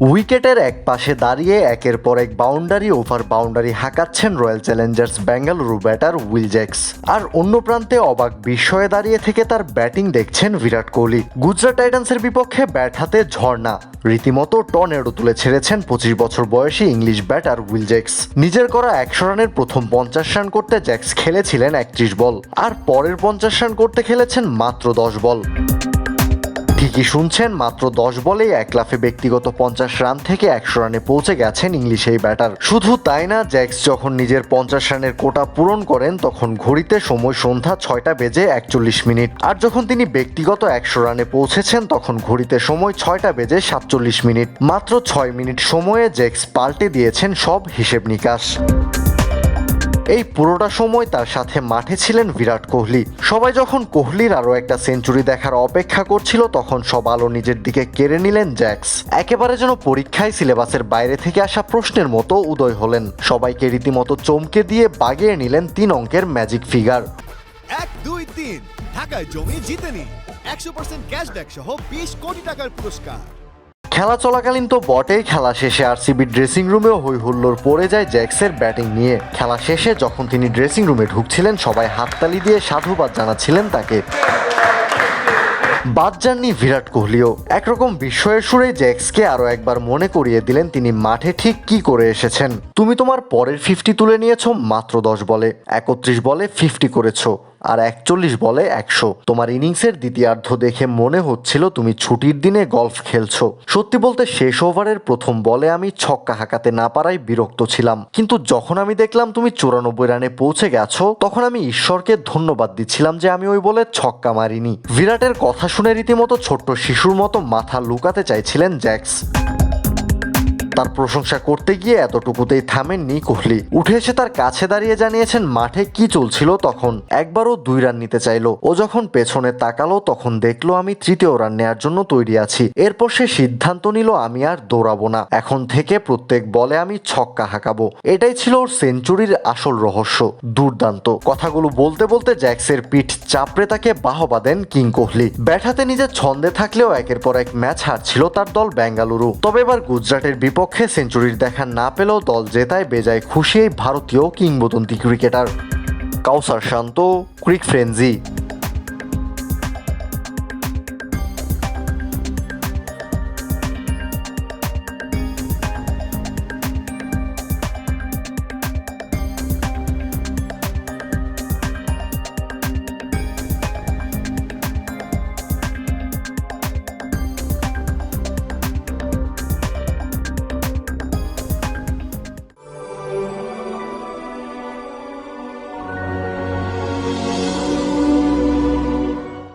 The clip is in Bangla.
উইকেটের এক পাশে দাঁড়িয়ে একের পর এক boundary over boundary হাঁকাচ্ছেন Royal Challengers Bengaluru batter Will Jacks আর অন্য প্রান্তে অবাক বিস্ময়ে দাঁড়িয়ে থেকে তার ব্যাটিং দেখছেন বিরাট কোহলি। গুজরাট টাইটান্সের বিপক্ষে ব্যাট হাতে ঝর্ণা। রীতিমতো টর্নেডো তুলে ছেড়েছেন পঁচিশ বছর বয়সী ইংলিশ ব্যাটার উইল জ্যাক্স নিজের করা একশো রানের প্রথম পঞ্চাশ রান করতে জ্যাক্স খেলেছিলেন একত্রিশ বল। আর পরের পঞ্চাশ রান করতে খেলেছেন মাত্র দশ বল। ঠিকই শুনছেন, মাত্র দশ বলেই এক লাফে ব্যক্তিগত পঞ্চাশ রান থেকে একশো রানে পৌঁছে গেছেন ইংলিশ এই ব্যাটার। শুধু তাই না, জ্যাক্স যখন নিজের পঞ্চাশ রানের কোটা পূরণ করেন, তখন ঘড়িতে সময় সন্ধ্যা ছয়টা বেজে একচল্লিশ মিনিট। আর যখন তিনি ব্যক্তিগত একশো রানে পৌঁছেছেন, তখন ঘড়িতে সময় ছয়টা বেজে সাতচল্লিশ মিনিট। মাত্র ছয় মিনিট সময়ে জ্যাক্স পাল্টে দিয়েছেন সব হিসেব নিকাশ। এই পুরোটা সময় তার সাথে মাঠে ছিলেন বিরাট কোহলি। সবাই যখন কোহলির আরও একটা সেঞ্চুরি দেখার অপেক্ষা করছিল, তখন সব আলো নিজের দিকে কেড়ে নিলেন জ্যাক্স। একেবারে যেন পরীক্ষায় সিলেবাসের বাইরে থেকে আসা প্রশ্নের মতো উদয় হলেন। সবাইকে রীতিমতো চমকে দিয়ে বাগিয়ে নিলেন তিন অঙ্কের ম্যাজিক ফিগার এক, দুই, তিন। ঢাকায় জমি জিতে নিন একশো পার্সেন্ট ক্যাশব্যাক সহ বিশ কোটি টাকার পুরস্কার। খেলা চলাকালীন তো বটেই খেলা শেষে আরসিবি ড্রেসিং রুমেও হই হুল্লোড় পড়ে যায় জ্যাক্সের ব্যাটিং নিয়ে। খেলা শেষে যখন তিনি ড্রেসিং রুমে ঢুকছিলেন, সবাই হাততালি দিয়ে সাধুবাদ জানাচ্ছিলেন তাকে। বাদ যাননি বিরাট কোহলিও। একরকম বিস্ময়ের সুরে জ্যাক্সকে আরও একবার মনে করিয়ে দিলেন তিনি মাঠে ঠিক কি করে এসেছেন। তুমি তোমার পরের ফিফটি তুলে নিয়েছো, মাত্র দশ বলে। একত্রিশ বলে ফিফটি করেছ। আর একচল্লিশ বলে একশো। তোমার ইনিংসের দ্বিতীয়ার্ধ দেখে মনে হচ্ছিল তুমি ছুটির দিনে গলফ খেলছো। সত্যি বলতে শেষ ওভারের প্রথম বলে আমি ছক্কা হাঁকাতে না পারায় বিরক্ত ছিলাম। কিন্তু যখন আমি দেখলাম তুমি চুরানব্বই রানে পৌঁছে গেছো, তখন আমি ঈশ্বরকে ধন্যবাদ দিচ্ছিলাম যে আমি ওই বলে ছক্কা মারিনি। বিরাটের কথা শুনে রীতিমতো ছোট্ট শিশুর মতো মাথা লুকাতে চাইছিলেন জ্যাক্স। তার প্রশংসা করতে গিয়ে এতটুকুতেই থামেননি কোহলি। উঠে এসে তার কাছে দাঁড়িয়ে জানিয়েছেন মাঠে কি চলছিল তখন। একবারও দুই রান নিতে চাইলো। ও যখন পেছনে তাকালো, তখন দেখল আমি তৃতীয় রান নেয়ার জন্য তৈরি আছি। এরপর সে সিদ্ধান্ত নিল, আমি আর দৌড়াবো না। এখন থেকে প্রত্যেক বলে আমি ছক্কা হাঁকাবো। এটাই ছিল ওর সেঞ্চুরির আসল রহস্য, দুর্দান্ত। কথাগুলো বলতে বলতে জ্যাক্সের পিঠ চাপড়ে তাকে বাহবা দেন কিং কোহলি। ব্যাট হাতে নিজের ছন্দে থাকলেও একের পর এক ম্যাচ হারছিল তার দল বেঙ্গালুরু। তবে এবার গুজরাটের বিপক্ষে সেঞ্চুরির দেখা না পেলেও দল জেতায় বেজায় খুশি ভারতীয় কিংবদন্তি ক্রিকেটার। কাউসার শান্ত, ক্রিক ফ্রেন্জি